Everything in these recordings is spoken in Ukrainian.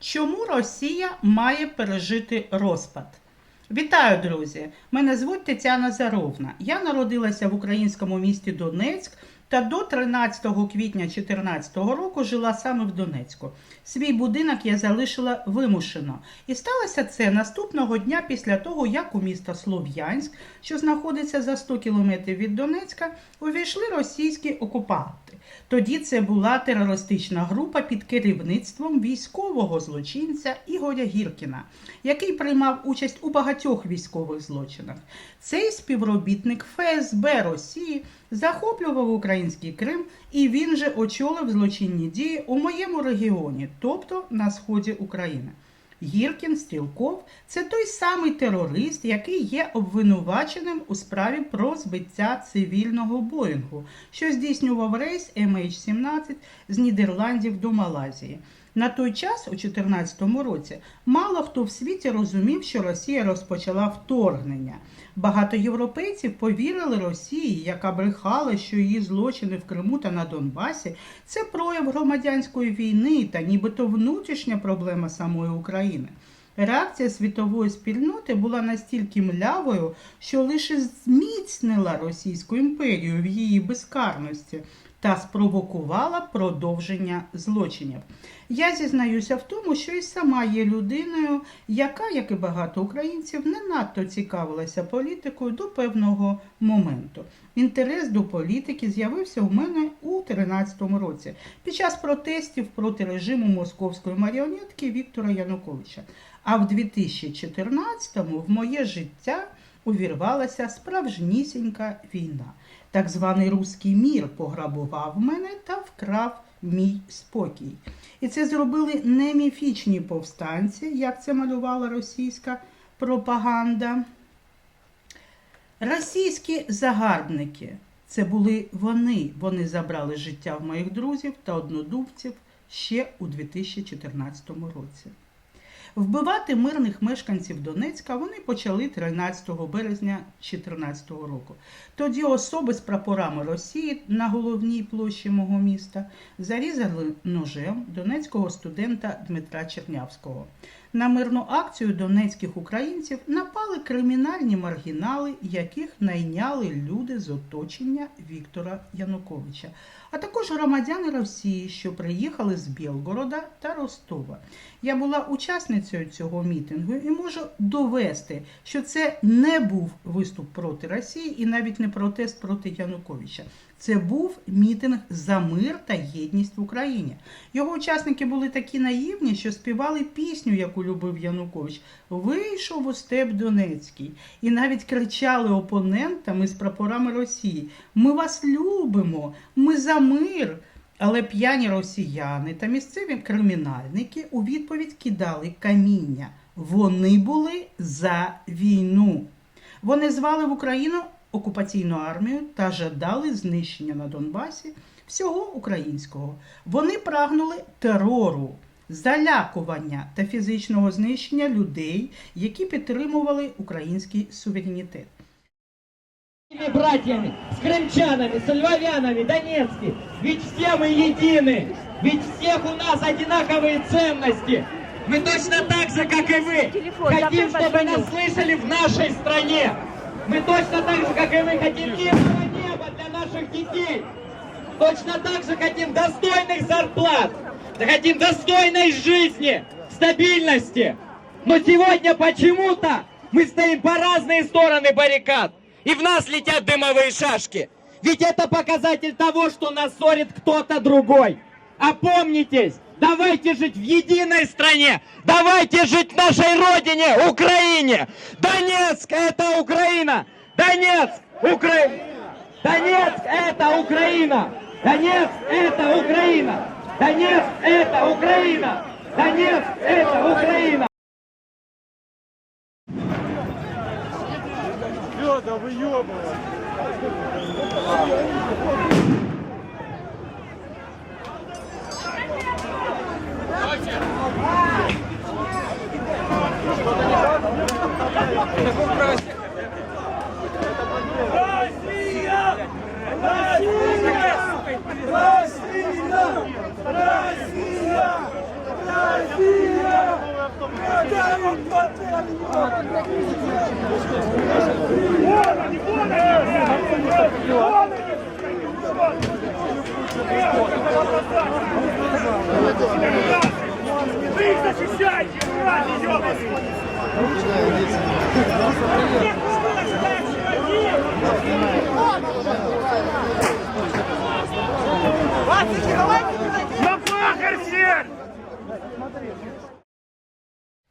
Чому Росія має пережити розпад? Вітаю, друзі! Мене звуть Тетяна Заровна. Я народилася в українському місті Донецьк та до 13 квітня 2014 року жила саме в Донецьку. Свій будинок я залишила вимушено. І сталося це наступного дня після того, як у місто Слов'янськ, що знаходиться за 100 кілометрів від Донецька, увійшли російські окупанти. Тоді це була терористична група під керівництвом військового злочинця Ігоря Гіркіна, який приймав участь у багатьох військових злочинах. Цей співробітник ФСБ Росії захоплював український Крим, і він же очолив злочинні дії у моєму регіоні, тобто на сході України. Гіркін Стрілков це той самий терорист, який є обвинуваченим у справі про збиття цивільного Боїнгу, що здійснював рейс MH17 з Нідерландів до Малайзії. На той час, у 2014 році, мало хто в світі розумів, що Росія розпочала вторгнення. Багато європейців повірили Росії, яка брехала, що її злочини в Криму та на Донбасі це прояв громадянської війни та нібито внутрішня проблема самої України. Реакція світової спільноти була настільки млявою, що лише зміцнила Російську імперію в її безкарності та спровокувала продовження злочинів. Я зізнаюся в тому, що і сама є людиною, яка, як і багато українців, не надто цікавилася політикою до певного моменту. Інтерес до політики з'явився у мене у 2013 році під час протестів проти режиму московської маріонетки Віктора Януковича. А в 2014-му в моє життя увірвалася справжнісінька війна. Так званий руський мір пограбував мене та вкрав мій спокій. І це зробили не міфічні повстанці, як це малювала російська пропаганда. Російські загарбники це були вони. Вони забрали життя в моїх друзів та однодумців ще у 2014 році. Вбивати мирних мешканців Донецька вони почали 13 березня 2014 року. Тоді особи з прапорами Росії на головній площі мого міста зарізали ножем донецького студента Дмитра Чернявського. На мирну акцію донецьких українців напали кримінальні маргінали, яких найняли люди з оточення Віктора Януковича, а також громадяни Росії, що приїхали з Білгорода та Ростова. Я була учасницею цього мітингу і можу довести, що це не був виступ проти Росії і навіть не протест проти Януковича. Це був мітинг за мир та єдність в Україні. Його учасники були такі наївні, що співали пісню, яку любив Янукович. Вийшов у степ Донецький і навіть кричали опонентами з прапорами Росії: Ми вас любимо, ми за мир. Але п'яні росіяни та місцеві кримінальники у відповідь кидали каміння. Вони були за війну. Вони звали в Україну окупаційну армію та жадали знищення на Донбасі всього українського. Вони прагнули терору, залякування та фізичного знищення людей, які підтримували український суверенітет. С братьями, с крымчанами, с львовянами, донецки. Ведь все мы едины. Ведь всех у нас одинаковые ценности. Мы точно так же, как и вы, Телефон, я хотим, прям чтобы позвоню. нас слышали в нашей стране. Мы точно так же, как и вы, хотим мирного неба для наших детей. Точно так же хотим достойных зарплат. Хотим достойной жизни, стабильности. Но сегодня почему-то мы стоим по разные стороны баррикад. И в нас летят дымовые шашки. Ведь это показатель того, что нас ссорит кто-то другой. Опомнитесь! Давайте жить в единой стране! Давайте жить нашей родине, Украине! Донецк – это Украина! Донецк – Украина! Донецк – это Украина! Донецк – это Украина! Донецк – это Украина! Донецк – это Украина! Федор, выебывай. Россия! Россия! Россия! Россия! Россия! Вы их защищайте, ура, ебаный!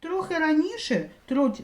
Трохи раніше,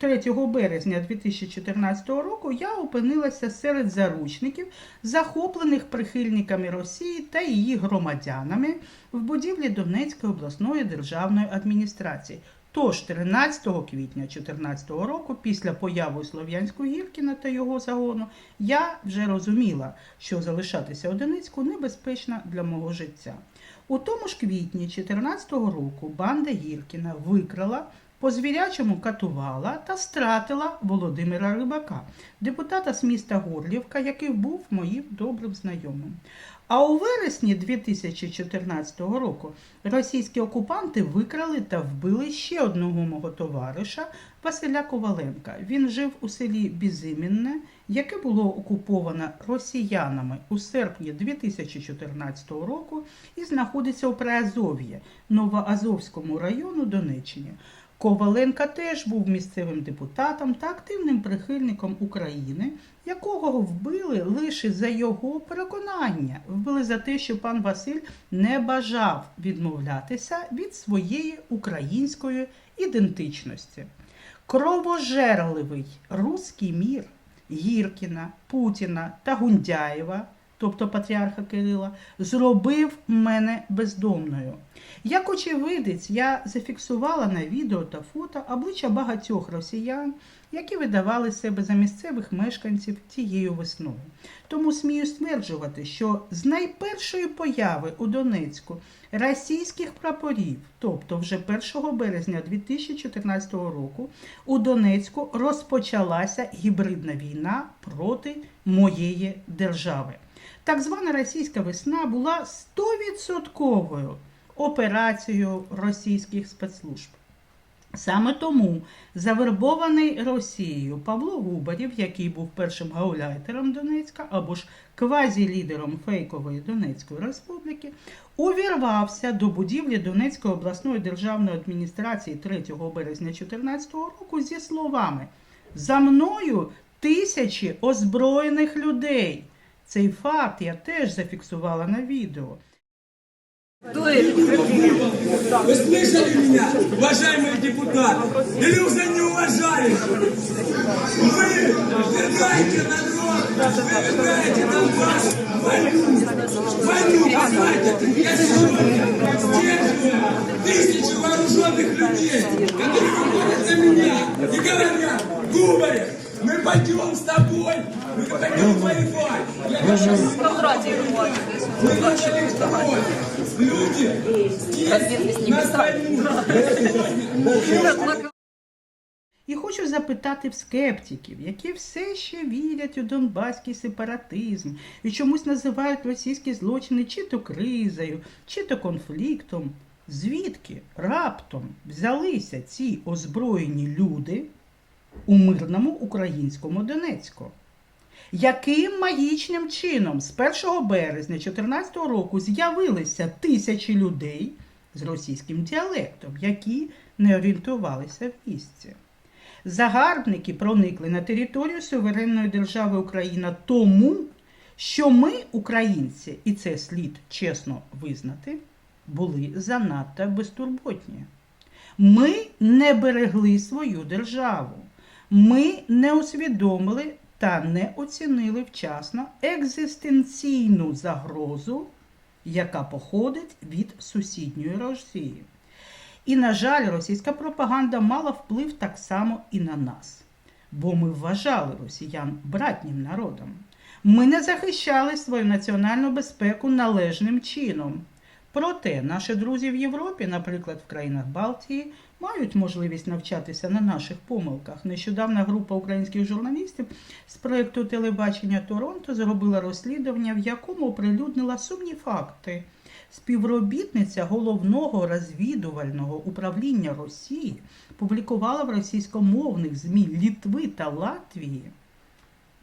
3 березня 2014 року, я опинилася серед заручників, захоплених прихильниками Росії та її громадянами в будівлі Донецької обласної державної адміністрації. Тож 13 квітня 2014 року, після появи Слов'янського Гіркіна та його загону, я вже розуміла, що залишатися у Донецьку небезпечно для мого життя. У тому ж квітні 2014 року банда Гіркіна викрала, по звірячому катувала та стратила Володимира Рибака, депутата з міста Горлівка, який був моїм добрим знайомим. А у вересні 2014 року російські окупанти викрали та вбили ще одного мого товариша Василя Коваленка. Він жив у селі Бізимінне, яке було окуповано росіянами у серпні 2014 року і знаходиться у Приазов'ї, Новоазовському району Донеччини. Коваленка теж був місцевим депутатом та активним прихильником України, якого вбили лише за його переконання. Вбили за те, що пан Василь не бажав відмовлятися від своєї української ідентичності. Кровожерливий руський мір Гіркіна, Путіна та Гундяєва, тобто патріарха Кирила, зробив мене бездомною. Як очевидець, я зафіксувала на відео та фото обличчя багатьох росіян, які видавали себе за місцевих мешканців тією весною. Тому смію стверджувати, що з найпершої появи у Донецьку російських прапорів, тобто вже 1 березня 2014 року, у Донецьку розпочалася гібридна війна проти моєї держави. Так звана російська весна була 100% операцією російських спецслужб. Саме тому завербований Росією Павло Губарів, який був першим гауляйтером Донецька або ж квазі-лідером фейкової Донецької республіки, увірвався до будівлі Донецької обласної державної адміністрації 3 березня 2014 року зі словами За мною тисячі озброєних людей. Цей факт я теж зафіксувала на відео. Вы слышали меня, уважаемые депутаты? Или уже не уважаете? Вы вергаете народ, вы вергаете Донбасс в войну. Войну, понимаете? Я сегодня сдерживаю тысячи вооруженных людей, которые выходят на меня и говорят, Губарев, мы пойдем с тобой, мы пойдем воевать. Я хочу мы начали с тобой. Люди здесь на войну. І хочу запитати в скептиків, які все ще вірять у донбаський сепаратизм і чомусь називають російські злочини чи то кризою, чи то конфліктом. Звідки раптом взялися ці озброєні люди У мирному українському Донецьку? Яким магічним чином з 1 березня 2014 року з'явилися тисячі людей з російським діалектом, які не орієнтувалися в місці? Загарбники проникли на територію суверенної держави Україна тому, що ми, українці, і це слід чесно визнати, були занадто безтурботні. Ми не берегли свою державу. Ми не усвідомили та не оцінили вчасно екзистенційну загрозу, яка походить від сусідньої Росії. І, на жаль, російська пропаганда мала вплив так само і на нас, бо ми вважали росіян братнім народом. Ми не захищали свою національну безпеку належним чином. Проте наші друзі в Європі, наприклад, в країнах Балтії, мають можливість навчатися на наших помилках. Нещодавна група українських журналістів з проєкту телебачення Торонто зробила розслідування, в якому оприлюднила сумні факти. Співробітниця головного розвідувального управління Росії публікувала в російськомовних ЗМІ Літви та Латвії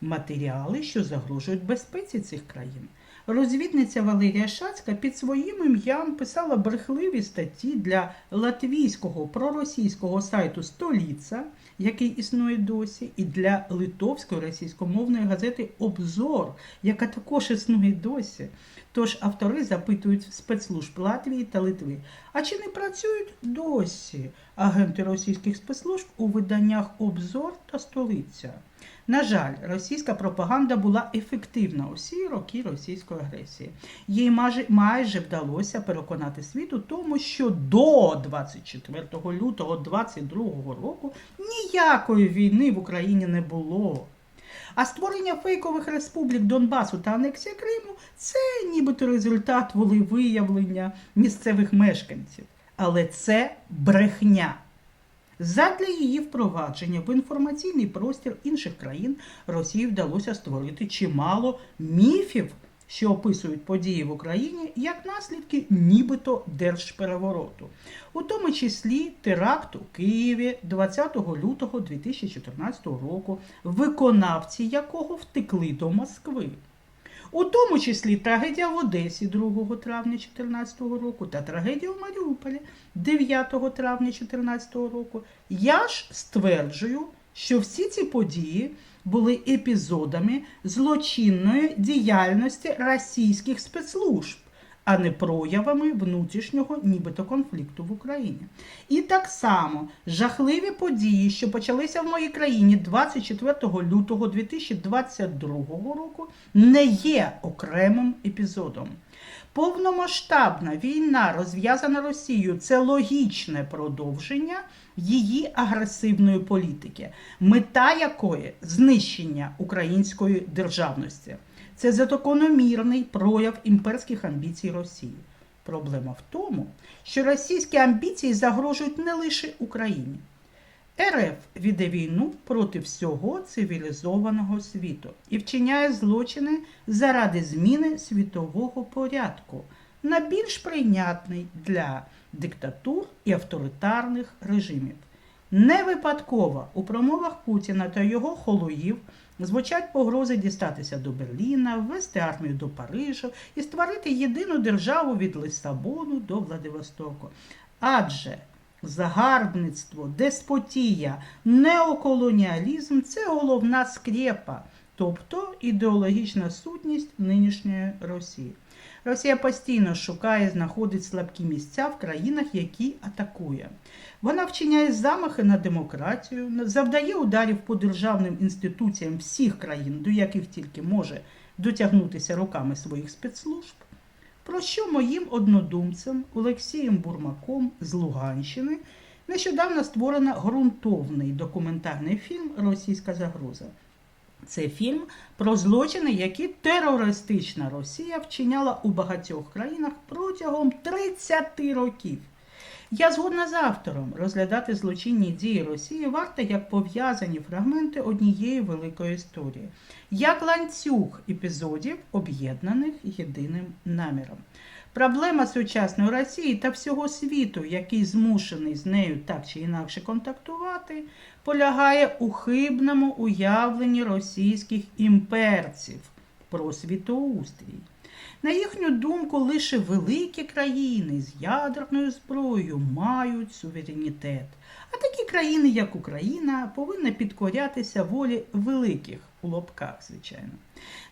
матеріали, що загрожують безпеці цих країн. Розвідниця Валерія Шацька під своїм ім'ям писала брехливі статті для латвійського проросійського сайту Століца, який існує досі, і для литовської російськомовної газети Обзор, яка також існує досі. Тож автори запитують спецслужб Латвії та Литви. А чи не працюють досі агенти російських спецслужб у виданнях Обзор та Столиця? На жаль, російська пропаганда була ефективна усі роки російської агресії. Їй майже, майже вдалося переконати світ у тому, що до 24 лютого 2022 року ніякої війни в Україні не було. А створення фейкових республік Донбасу та анексія Криму це нібито результат волевиявлення місцевих мешканців. Але це брехня. Задля її впровадження в інформаційний простір інших країн Росії вдалося створити чимало міфів, що описують події в Україні як наслідки нібито держперевороту, у тому числі теракт у Києві 20 лютого 2014 року, виконавці якого втекли до Москви. У тому числі трагедія в Одесі 2 травня 2014 року та трагедія в Маріуполі 9 травня 2014 року. Я ж стверджую, що всі ці події були епізодами злочинної діяльності російських спецслужб, а не проявами внутрішнього нібито конфлікту в Україні. І так само жахливі події, що почалися в моїй країні 24 лютого 2022 року, не є окремим епізодом. Повномасштабна війна, розв'язана Росією, це логічне продовження її агресивної політики, мета якої знищення української державності. Це закономірний прояв імперських амбіцій Росії. Проблема в тому, що російські амбіції загрожують не лише Україні. РФ веде війну проти всього цивілізованого світу і вчиняє злочини заради зміни світового порядку на більш прийнятний для диктатур і авторитарних режимів. Не випадково у промовах Путіна та його холуїв звучать погрози дістатися до Берліна, ввести армію до Парижа і створити єдину державу від Лисабону до Владивостоку. Адже загарбництво, деспотія, неоколоніалізм це головна скрепа, тобто ідеологічна сутність нинішньої Росії. Росія постійно шукає знаходить слабкі місця в країнах, які атакує. Вона вчиняє замахи на демократію, завдає ударів по державним інституціям всіх країн, до яких тільки може дотягнутися руками своїх спецслужб. Про що моїм однодумцем Олексієм Бурмаком з Луганщини нещодавно створено ґрунтовний документальний фільм Російська загроза. Це фільм про злочини, які терористична Росія вчиняла у багатьох країнах протягом 30 років. Я згодна з автором розглядати злочинні дії Росії варто як пов'язані фрагменти однієї великої історії, як ланцюг епізодів, об'єднаних єдиним наміром. Проблема сучасної Росії та всього світу, який змушений з нею так чи інакше контактувати, полягає у хибному уявленні російських імперців про світоустрій. На їхню думку, лише великі країни з ядерною зброєю мають суверенітет. А такі країни, як Україна, повинні підкорятися волі великих у лобках, звичайно.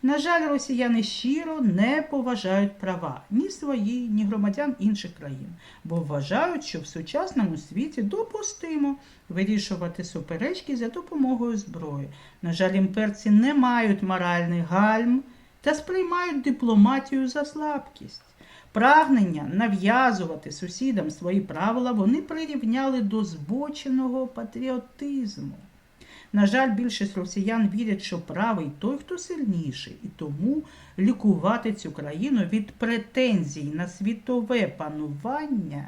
На жаль, росіяни щиро не поважають права ні свої, ні громадян інших країн, бо вважають, що в сучасному світі допустимо вирішувати суперечки за допомогою зброї. На жаль, імперці не мають моральних гальм та сприймають дипломатію за слабкість. Прагнення нав'язувати сусідам свої правила вони прирівняли до збоченого патріотизму. На жаль, більшість росіян вірять, що правий той, хто сильніший, і тому лікувати цю країну від претензій на світове панування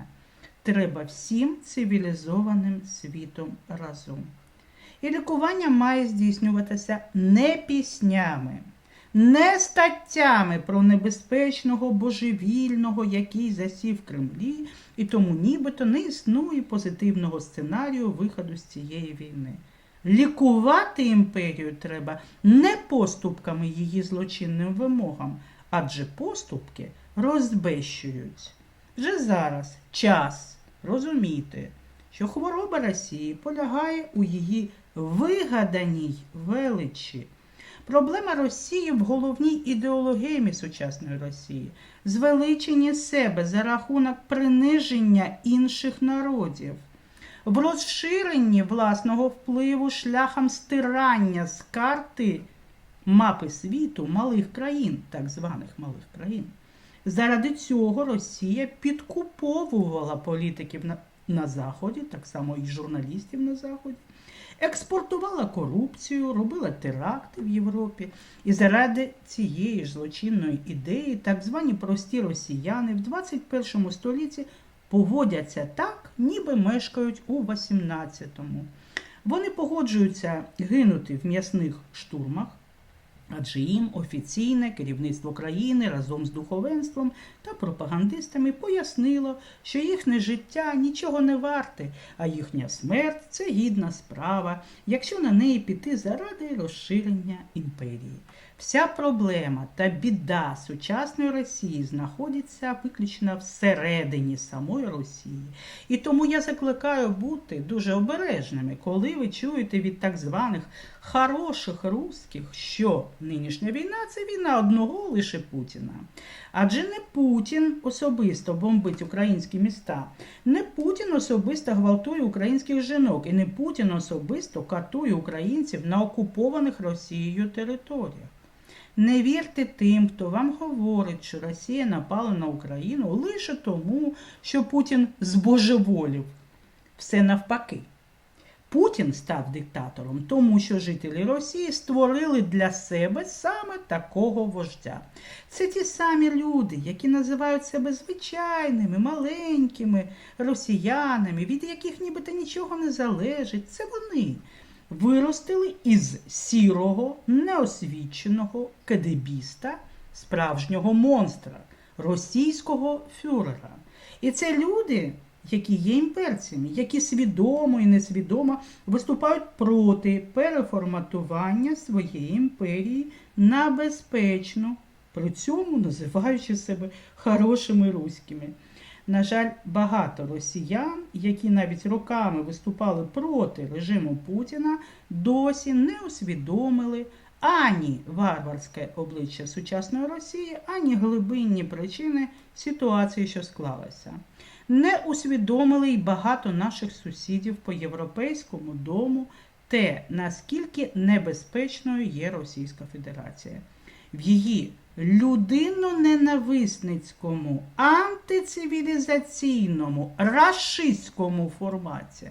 треба всім цивілізованим світом разом. І лікування має здійснюватися не піснями, не статтями про небезпечного божевільного, який засів в Кремлі, і тому нібито не існує позитивного сценарію виходу з цієї війни. Лікувати імперію треба не поступками її злочинним вимогам, адже поступки розбещують. Вже зараз час розуміти, що хвороба Росії полягає у її вигаданій величі. Проблема Росії в головній ідеологемі сучасної Росії звеличенні себе за рахунок приниження інших народів, в розширенні власного впливу шляхом стирання з карти мапи світу малих країн, так званих малих країн. Заради цього Росія підкуповувала політиків на, на Заході, так само і журналістів на Заході, експортувала корупцію, робила теракти в Європі. І заради цієї ж злочинної ідеї так звані прості росіяни в 21 столітті поводяться так, ніби мешкають у 18-му. Вони погоджуються гинути в м'ясних штурмах, адже їм офіційне керівництво країни разом з духовенством та пропагандистами пояснило, що їхнє життя нічого не варте, а їхня смерть це гідна справа, якщо на неї піти заради розширення імперії. Вся проблема та біда сучасної Росії знаходиться виключно всередині самої Росії. І тому я закликаю бути дуже обережними, коли ви чуєте від так званих хороших русських, що нинішня війна це війна одного лише Путіна. Адже не Путін особисто бомбить українські міста, не Путін особисто гвалтує українських жінок, і не Путін особисто катує українців на окупованих Росією територіях. Не вірте тим, хто вам говорить, що Росія напала на Україну лише тому, що Путін збожеволів. Все навпаки. Путін став диктатором, тому що жителі Росії створили для себе саме такого вождя. Це ті самі люди, які називають себе звичайними, маленькими росіянами, від яких нібито нічого не залежить. Це вони виростили із сірого, неосвіченого кадебіста, справжнього монстра, російського фюрера. І це люди, які є імперцями, які свідомо і несвідомо виступають проти переформатування своєї імперії на безпечну, при цьому називаючи себе хорошими руськими. На жаль, багато росіян, які навіть роками виступали проти режиму Путіна, досі не усвідомили ані варварське обличчя сучасної Росії, ані глибинні причини ситуації, що склалася. Не усвідомили й багато наших сусідів по європейському дому те, наскільки небезпечною є Російська Федерація. В її людинно-ненависницькому, антицивілізаційному, рашистському форматі.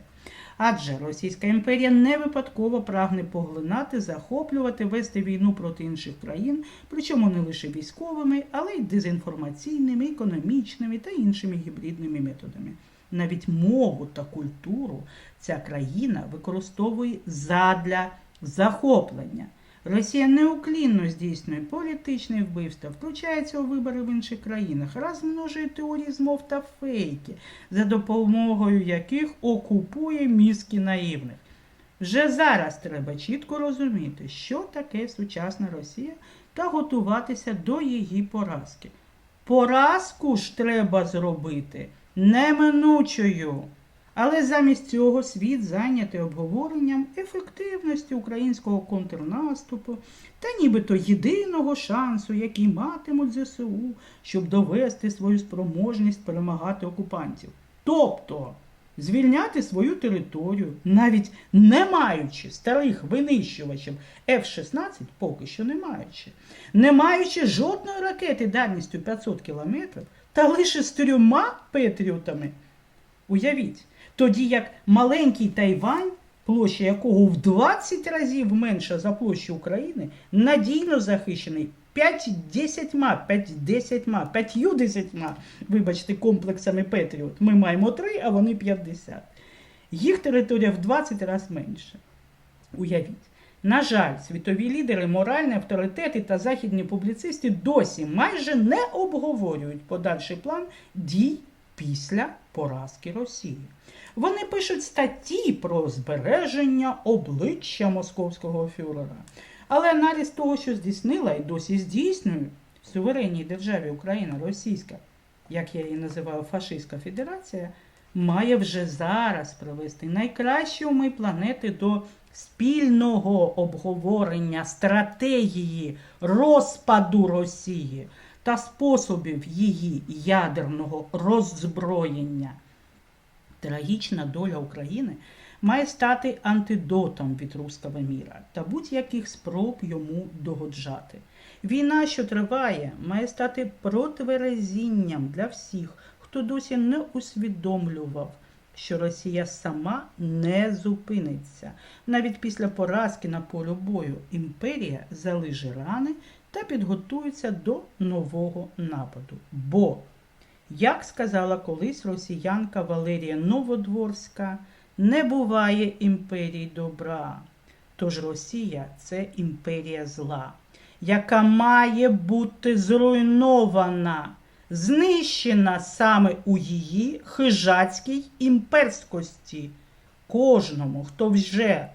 Адже Російська імперія не випадково прагне поглинати, захоплювати, вести війну проти інших країн, причому не лише військовими, але й дезінформаційними, економічними та іншими гібридними методами. Навіть мову та культуру ця країна використовує задля захоплення. Росія неуклінно здійснює політичне вбивство, включається у вибори в інших країнах, розмножує теорії змов та фейки, за допомогою яких окупує мізки наївних. Вже зараз треба чітко розуміти, що таке сучасна Росія та готуватися до її поразки. Поразку ж треба зробити неминучою. Але замість цього світ зайнятий обговоренням ефективності українського контрнаступу та нібито єдиного шансу, який матимуть ЗСУ, щоб довести свою спроможність перемагати окупантів. Тобто звільняти свою територію, навіть не маючи старих винищувачів F-16, поки що не маючи, не маючи жодної ракети дальністю 500 кілометрів, та лише з трьома петріотами. Уявіть, тоді як маленький Тайвань, площа якого в 20 разів менша за площу України, надійно захищений 5-10, 5-10, 5 вибачте, комплексами Петріот. Ми маємо 3, а вони 50. Їх територія в 20 разів менша. Уявіть. На жаль, світові лідери, моральні авторитети та західні публіцисти досі майже не обговорюють подальший план дій після поразки Росії. Вони пишуть статті про збереження обличчя московського фюрера. Але аналіз того, що здійснила і досі здійснюють суверенній державі Україна, Російська, як я її називаю, Фашистська Федерація, має вже зараз привести найкращі уми планети до спільного обговорення стратегії розпаду Росії та способів її ядерного роззброєння. Трагічна доля України має стати антидотом від руського міра та будь-яких спроб йому догоджати. Війна, що триває, має стати противерезінням для всіх, хто досі не усвідомлював, що Росія сама не зупиниться. Навіть після поразки на полю бою імперія залиже рани та підготується до нового нападу. Бо як сказала колись росіянка Валерія Новодворська, не буває імперії добра. Тож Росія це імперія зла, яка має бути зруйнована, знищена саме у її хижацькій імперськості. Кожному, хто вже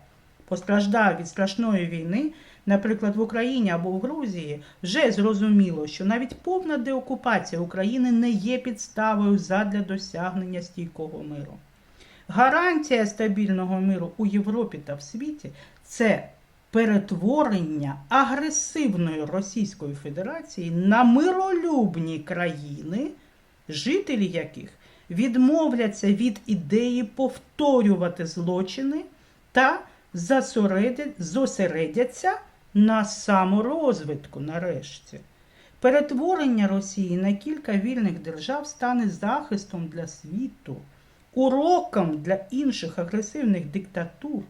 постраждав від страшної війни, наприклад, в Україні або в Грузії, вже зрозуміло, що навіть повна деокупація України не є підставою задля досягнення стійкого миру. Гарантія стабільного миру у Європі та в світі це перетворення агресивної Російської Федерації на миролюбні країни, жителі яких відмовляться від ідеї повторювати злочини та зосередяться на саморозвитку нарешті. Перетворення Росії на кілька вільних держав стане захистом для світу, уроком для інших агресивних диктатур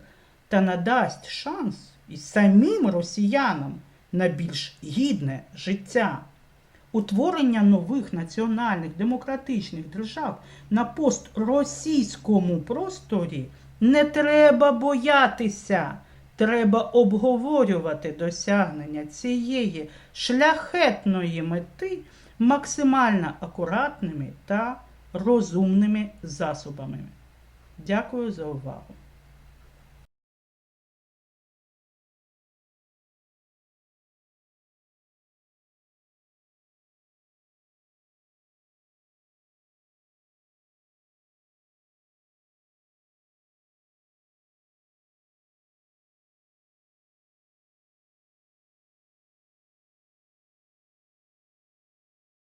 та надасть шанс і самим росіянам на більш гідне життя. Утворення нових національних демократичних держав на постросійському просторі не треба боятися. Треба обговорювати досягнення цієї шляхетної мети максимально акуратними та розумними засобами. Дякую за увагу.